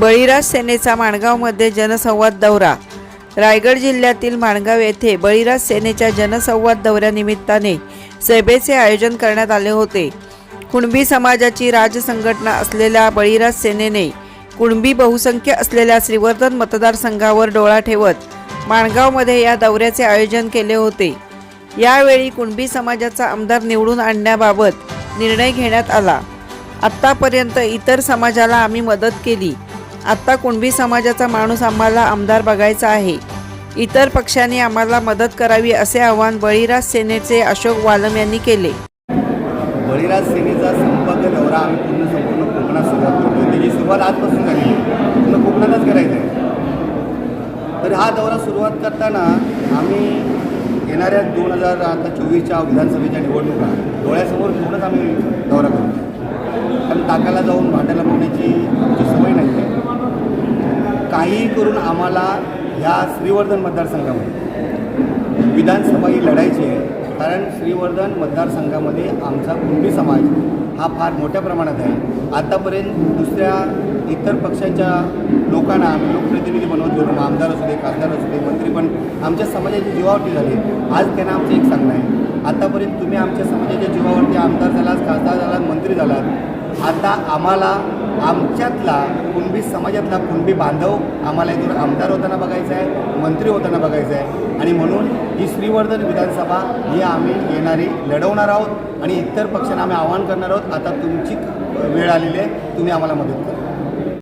बळीराज सेनेचा माणगावमध्ये जनसंवाद दौरा. रायगड जिल्ह्यातील माणगाव येथे बळीराज सेनेच्या जनसंवाद दौऱ्यानिमित्ताने सभेचे आयोजन करण्यात आले होते. कुणबी समाजाची राजसंघटना असलेल्या बळीराज सेनेने कुणबी बहुसंख्य असलेल्या श्रीवर्धन मतदारसंघावर डोळा ठेवत माणगावमध्ये या दौऱ्याचे आयोजन केले होते. यावेळी कुणबी समाजाचा आमदार निवडून आणण्याबाबत निर्णय घेण्यात आला. आत्तापर्यंत इतर समाजाला आम्ही मदत केली. आत्ता कुणबी समाजाचा माणूस आम्हाला आमदार बघायचा आहे. इतर पक्षांनी आम्हाला मदत करावी असे आवाहन बळीराज सेनेचे अशोक वालम यांनी केले. बळीराज सेनेचा संपर्क दौरा आम्ही पूर्ण संपूर्ण कोकणात सुरुवात करतो त्याची म्हणजे सुरुवात आजपासून झाली. पूर्ण कोकणातच करायचं आहे तर हा दौरा सुरुवात करताना आम्ही येणाऱ्या दोन हजार आता चोवीसच्या विधानसभेच्या निवडणुका डोळ्यासमोर घेऊनच आम्ही दौरा करतो कारण ताकाला जाऊन भांड्याला पडण्याची आमची सवय नाही आहे काहीही करून आम्हाला ह्या श्रीवर्धन मतदारसंघामध्ये विधानसभा ही लढायची आहे. कारण श्रीवर्धन मतदारसंघामध्ये आमचा कुणबी समाज हा फार मोठ्या प्रमाणात आहे. आतापर्यंत दुसऱ्या इतर पक्षांच्या लोकांना आम्ही लोकप्रतिनिधी बनवत गेलो. आमदार असू दे खासदार असू दे मंत्री पण आमच्या समाजाची जीवावरती झाली. आज त्यांना आमचं एक सांगणं आहे. आतापर्यंत तुम्ही आमच्या समाजाच्या जीवावरती आमदार झालात खासदार झालात मंत्री झालात. आता आम्हाला आमच्यातला कुणबी समाजातला कुणबी बांधव आम्हाला इथून आमदार होताना बघायचा आहे मंत्री होताना बघायचं आहे. आणि म्हणून ही श्रीवर्धन विधानसभा ही आम्ही येणारी लढवणार आहोत आणि इतर पक्षांना आम्ही आवाहन करणार आहोत. आता तुमची वेळ आलेली आहे तुम्ही आम्हाला मदत करा.